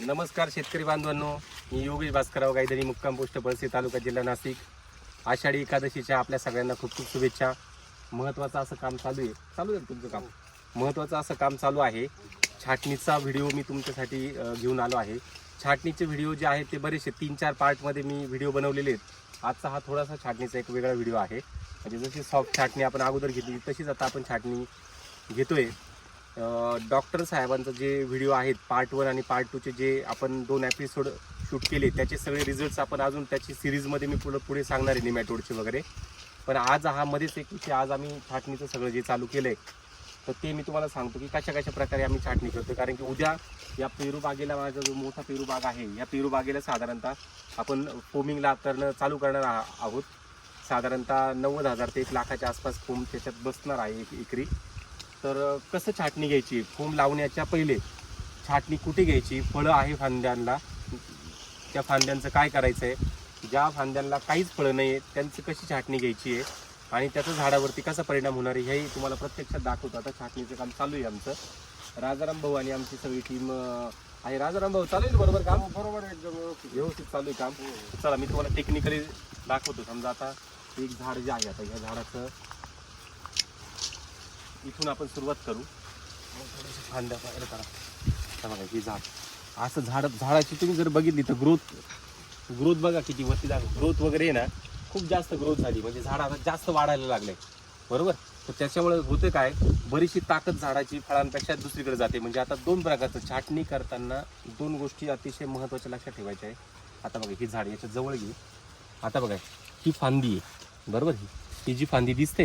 नमस्कार शेतकरी बांधवांनो मी योगेश भास्करराव गायधनी मुक्काम पोस्ट बळसी तालुका जिल्हा नाशिक. आषाढी एकादशीच्या आपल्या सगळ्यांना खूप खूप शुभेच्छा. महत्त्वाचं असं काम चालू आहे. चालू आहे तुमचं काम? महत्त्वाचं असं काम चालू आहे. छाटणीचा व्हिडिओ मी तुमच्यासाठी घेऊन आलो आहे. छाटणीचे व्हिडिओ जे आहेत ते बरेचसे तीन चार पार्टमध्ये मी व्हिडिओ बनवलेले आहेत. आजचा हा थोडासा छाटणीचा एक वेगळा व्हिडिओ आहे. म्हणजे जशी सॉफ्ट छाटणी आपण अगोदर घेतली तशीच आता आपण छाटणी घेतोय. डॉक्टर साहेबांचं जे व्हिडिओ आहेत पार्ट वन आणि पार्ट टूचे जे आपण दोन एपिसोड शूट केले त्याचे सगळे रिझल्ट्स आपण अजून त्याची सिरीजमध्ये मी पुढं पुढे सांगणार आहे निमॅटोडचे वगैरे. पण आज हा मध्येच एक विषय आज आम्ही छाटणीचं सगळं जे चालू केलं आहे तर ते मी तुम्हाला सांगतो की कशा कशा प्रकारे आम्ही छाटणी करतो कारण की उद्या या पेरू बागेला माझा जो मोठा पेरू बाग आहे या पेरू बागेला साधारणतः आपण फोमिंगला करणं चालू करणार आहोत. साधारणतः नव्वद हजार ते एक लाखाच्या आसपास फोम त्याच्यात बसणार आहे एक एकरी. तर कसं छाटणी घ्यायची? फोम लावण्याच्या पहिले छाटणी कुठे घ्यायची? फळं आहे फांद्यांना. त्या फांद्यांचं काय करायचं आहे ज्या फांद्यांना काहीच फळं नाही आहेत त्यांची कशी छाटणी घ्यायची आहे? आणि त्याचा झाडावरती कसा परिणाम होणार आहे? हेही तुम्हाला प्रत्यक्षात दाखवतो. आता छाटणीचं काम चालू आहे आमचं. राजाराम भाऊ आणि आमची सगळी टीम आहे. राजाराम भाऊ चालू आहे बरोबर काम? बरोबर एकदम व्यवस्थित. चालू आहे काम. चला मी तुम्हाला टेक्निकली दाखवतो. समजा आता एक झाड जे आहे आता या झाडाचं इथून आपण सुरुवात करू. फांद्या पायऱ्या करा. आता बघा ही झाड. असं झाड झाडाची तुम्ही जर बघितली तर ग्रोथ ग्रोथ बघा किती वरती ग्रोथ वगैरे आहे ना खूप जास्त ग्रोथ झाली. म्हणजे झाड आता जास्त वाढायला लागले. बरोबर? तर त्याच्यामुळे होतं काय बरीचशी ताकद झाडाची फळांपेक्षा दुसरीकडे जाते. म्हणजे आता दोन प्रकारचं छाटणी करताना दोन गोष्टी अतिशय महत्त्वाच्या लक्षात ठेवायच्या आहे आता बघा ही झाड याच्या जवळ घेऊ आता बघा ही फांदी आहे. बरोबर? ही ही जी फांदी दिसते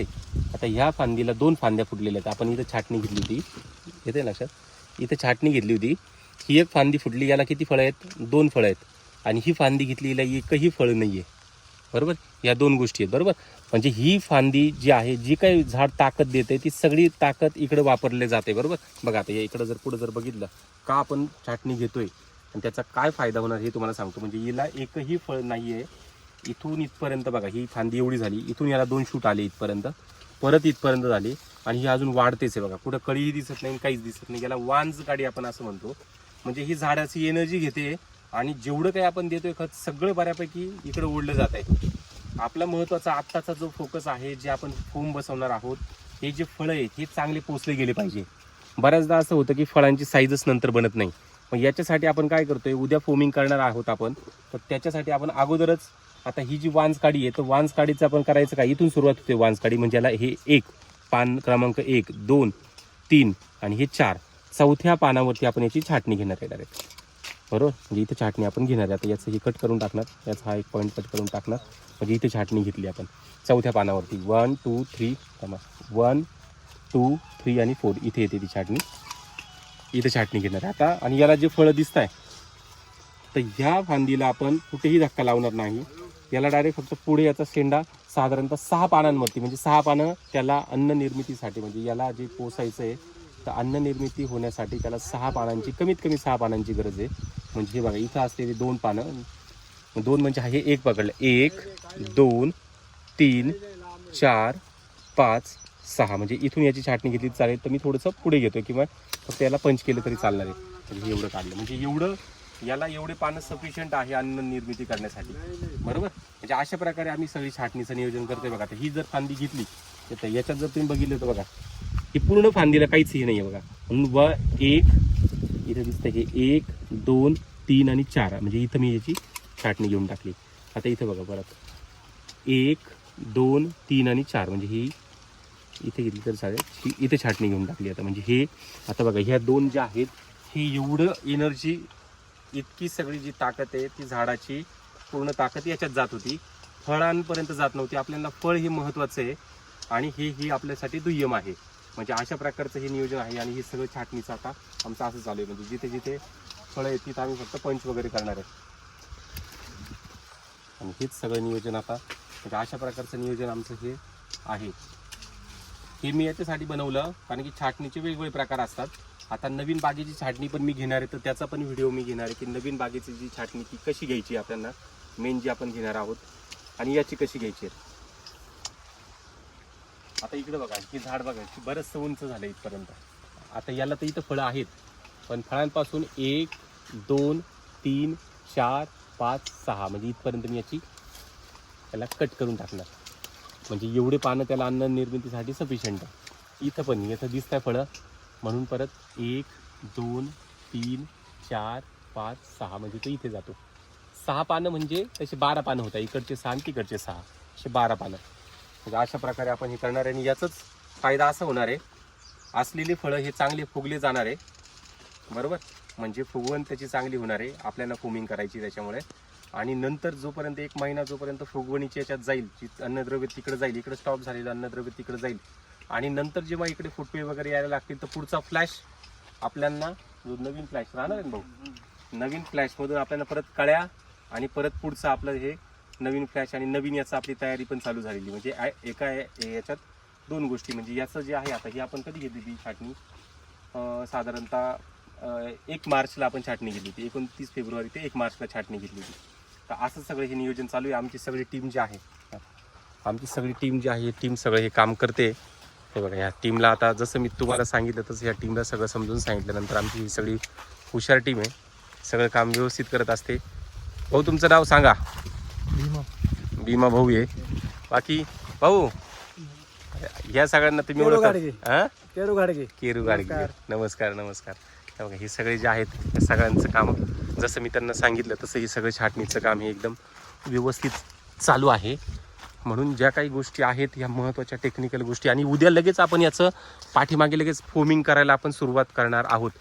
आता ह्या फांदीला दोन फांद्या फुटलेल्या आहेत. आपण इथं छाटणी घेतली होती. येते लक्षात? इथं छाटणी घेतली होती. ही एक फांदी फुटली याला किती फळं आहेत? दोन फळं आहेत. आणि ही फांदी घेतली एकही फळं नाही आहे बरोबर? या दोन गोष्टी आहेत बरोबर? म्हणजे ही फांदी जी आहे जी काही झाड ताकद देते ती सगळी ताकद इकडे वापरले जाते बरोबर? बघा आता या इकडं जर पुढं जर बघितलं का आपण छाटणी घेतोय? आणि त्याचा काय फायदा होणार हे तुम्हाला सांगतो. म्हणजे हिला एकही फळ नाही आहे इथून इथपर्यंत बघा ही फांदी एवढी झाली. इथून याला दोन शूट आले इथपर्यंत. परत इथपर्यंत झाली. आणि ही अजून वाढतेच आहे बघा. कुठं कळीही दिसत नाही काहीच दिसत नाही. याला वांज गाडी आपण असं म्हणतो. म्हणजे ही झाडाची एनर्जी घेते आणि जेवढं काही आपण देतोय खत सगळं बऱ्यापैकी इकडे ओढलं जात आहे. आपला महत्त्वाचा आत्ताचा जो फोकस आहे जे आपण फोम बसवणार आहोत हे जे फळं आहेत हे चांगले पोचले गेले पाहिजे. बऱ्याचदा असं होतं की फळांची साईजच नंतर बनत नाही. मग याच्यासाठी आपण काय करतोय उद्या फोमिंग करणार आहोत आपण तर त्याच्यासाठी आपण अगोदरच आता ही जी वांजकाडी आहे तर वांजकाडीचं आपण करायचं काय? इथून सुरुवात होते वांजकाडी म्हणजे याला हे एक पान क्रमांक एक दोन तीन आणि हे चार. चौथ्या पानावरती आपण याची छाटणी घेणार आहे डायरेक्ट बरोबर? म्हणजे इथं छाटणी आपण घेणार आहे. आता याचं हे कट करून टाकणार. याचा हा एक पॉईंट कट करून टाकणार. म्हणजे इथे छाटणी घेतली आपण. चौथ्या पानावरती. One two three one two three आणि फोर इथे येते ती छाटणी. इथे छाटणी घेणार आहे. आता आणि याला जे फळं दिसत आहे तर ह्या फांदीला आपण कुठेही धक्का लावणार नाही. याला डायरेक्ट फक्त पुढे याचा शेंडा साधारणतः सहा पानांवरती म्हणजे सहा पानं त्याला अन्न निर्मितीसाठी म्हणजे याला जे पोसायचं आहे तर अन्न निर्मिती होण्यासाठी त्याला सहा पानांची कमीत कमी सहा पानांची गरज आहे. म्हणजे हे बघा इथं असलेली दोन पानं दोन म्हणजे हे एक पकडलं. एक दोन तीन चार पाच सहा. म्हणजे इथून याची छाटणी घेतली चालेल. तर मी थोडंसं पुढे घेतो किंवा फक्त याला पंच केलं तरी चालणार आहे. म्हणजे एवढं काढलं. म्हणजे एवढं याला एवढे पानं सफिशियंट आहे अन्न निर्मिती करण्यासाठी. बरोबर? म्हणजे अशा प्रकारे आम्ही सगळी छाटणीचं नियोजन करतोय बघा. आता ही जर फांदी घेतली तर याच्यात जर तुम्ही बघितलं तर बघा ही पूर्ण फांदीला काहीच हे नाही आहे बघा. म्हणून व एक इथं दिसतं हे एक दोन तीन आणि चार. म्हणजे इथं मी याची छाटणी घेऊन टाकली. आता इथं बघा परत. एक दोन तीन आणि चार. म्हणजे ही इथे घेतली तर चालेल. ही इथे छाटणी घेऊन टाकली आता. म्हणजे हे आता बघा ह्या दोन ज्या आहेत हे एवढं एनर्जी इतकी सगळी जी ताकद आहे ती झाडाची पूर्ण ताकद याच्यात जात होती. फळांपर्यंत जात नव्हती. आपल्याला फळ हे महत्त्वाचं आहे आणि हे ही आपल्यासाठी दुय्यम आहे. म्हणजे अशा प्रकारचं हे नियोजन आहे आणि हे सगळं छाटणीचं आता आमचं असं चालू आहे. म्हणजे जिथे जिथे फळं आहेत तिथं आम्ही फक्त पंच वगैरे करणार आहे. आणि हेच सगळं नियोजन आता. म्हणजे अशा प्रकारचं नियोजन आमचं हे आहे. हे मी याच्यासाठी बनवलं कारण की छाटणीचे वेगवेगळे प्रकार असतात. आता नवीन बागेची छाटणी पण मी घेणार आहे तर त्याचा पण व्हिडिओ मी घेणार आहे की नवीन बागेची जी छाटणी ती कशी घ्यायची आपल्याला? मेन जी आपण घेणार आहोत. आणि याची कशी घ्यायची? आहे आता इकडे बघा ही झाड बघा की बरंचसं उंच झालं इथपर्यंत. आता याला तर इथं फळं आहेत पण फळांपासून एक दोन तीन चार पाच सहा म्हणजे इथपर्यंत मी याची त्याला कट करून टाकणार. म्हणजे एवढे पानं त्याला अन्न निर्मितीसाठी सफिशियंट आहे. इथं पण इथं दिसत आहे फळं. म्हणून परत एक दोन तीन चार पाच सहा म्हणजे तो इथे जातो. सहा पानं म्हणजे तसे बारा पानं होतात. इकडचे सहा आणि तिकडचे सहा. असे बारा पानं. म्हणजे अशा प्रकारे आपण हे करणार आहे आणि याचाच फायदा असा होणार आहे. असलेली फळं हे चांगले फुगले जाणार आहे. बरोबर? म्हणजे फुगवण त्याची चांगली होणार आहे. आपल्याला फोमिंग करायची त्याच्यामुळे. आणि नंतर जोपर्यंत एक महिना जोपर्यंत फुगवणीची याच्यात जाईल जी अन्नद्रव्य तिकडे जाईल इकडे स्टॉप झालेलं अन्नद्रव्य तिकडे जाईल आणि नंतर जेव्हा इकडे फुटवे वगैरे यायला लागतील तर पुढचा फ्लॅश आपल्याला जो नवीन फ्लॅश राहणार आहे भाऊ? नवीन फ्लॅशमधून आपल्याला परत कळ्या आणि परत पुढचं आपलं हे नवीन फ्लॅश आणि नवीन याचं आपली तयारी पण चालू झालेली. म्हणजे एका याच्यात दोन गोष्टी. म्हणजे याचं जे आहे आता ही आपण कधी घेतली ती छाटणी? साधारणतः एक मार्चला आपण छाटणी घेतली होती. एकोणतीस फेब्रुवारी ते एक मार्चला छाटणी घेतली होती. तर असं सगळं हे नियोजन चालू आहे. आमची सगळी टीम जी आहे आमची सगळी टीम जी आहे टीम सगळं हे काम करते. हे बघा ह्या टीमला आता जसं मी तुम्हाला सांगितलं तसं ह्या टीमला सगळं समजून सांगितल्यानंतर आमची ही सगळी हुशार टीम आहे. सगळं काम व्यवस्थित करत असते. भाऊ तुमचं नाव सांगा. भीमा. भाऊ आहे. बाकी भाऊ या सगळ्यांना तुम्ही केरू ओळखता? गाडगे. हा? केरू घाडगे केरू गाडगे. नमस्कार. नमस्कार. हे बघा हे सगळे जे आहेत या सगळ्यांचं काम जसं मी त्यांना सांगितलं तसं हे सगळं छाटणीचं काम हे एकदम व्यवस्थित चालू आहे. म्हणून ज्या काही गोष्टी आहेत ह्या महत्त्वाच्या टेक्निकल गोष्टी. आणि उद्या लगेच आपण याचं पाठीमागे लगेच फोमिंग करायला आपण सुरुवात करणार आहोत.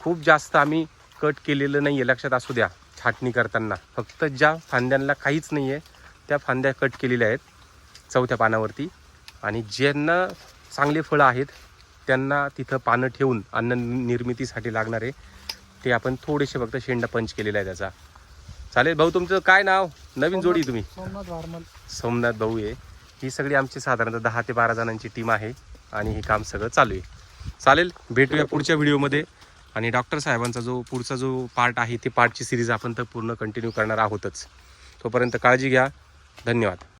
खूप जास्त आम्ही कट केलेलं नाही आहे लक्षात असू द्या छाटणी करताना. फक्त ज्या फांद्यांना काहीच नाही आहे त्या फांद्या कट केलेल्या आहेत चौथ्या पानावरती. आणि ज्यांना चांगले फळं आहेत त्यांना तिथं पानं ठेवून अन्न निर्मितीसाठी लागणारे ते आपण थोडेसे फक्त शेंडा पंच केलेला आहे त्याचा. चालेल भाऊ तुमचं काय नाव? नवीन जोडी तुम्ही. सोमनाथ भाऊ आहे. ही सगळी आमची साधारणतः दहा ते बारा जणांची टीम आहे आणि हे काम सगळं चालू आहे. चालेल भेटूया पुढच्या व्हिडिओमध्ये. आणि डॉक्टर साहेबांचा जो पुढचा जो पार्ट आहे ते पार्टची सिरीज आपण तर पूर्ण कंटिन्यू करणार आहोतच. तोपर्यंत काळजी घ्या. धन्यवाद.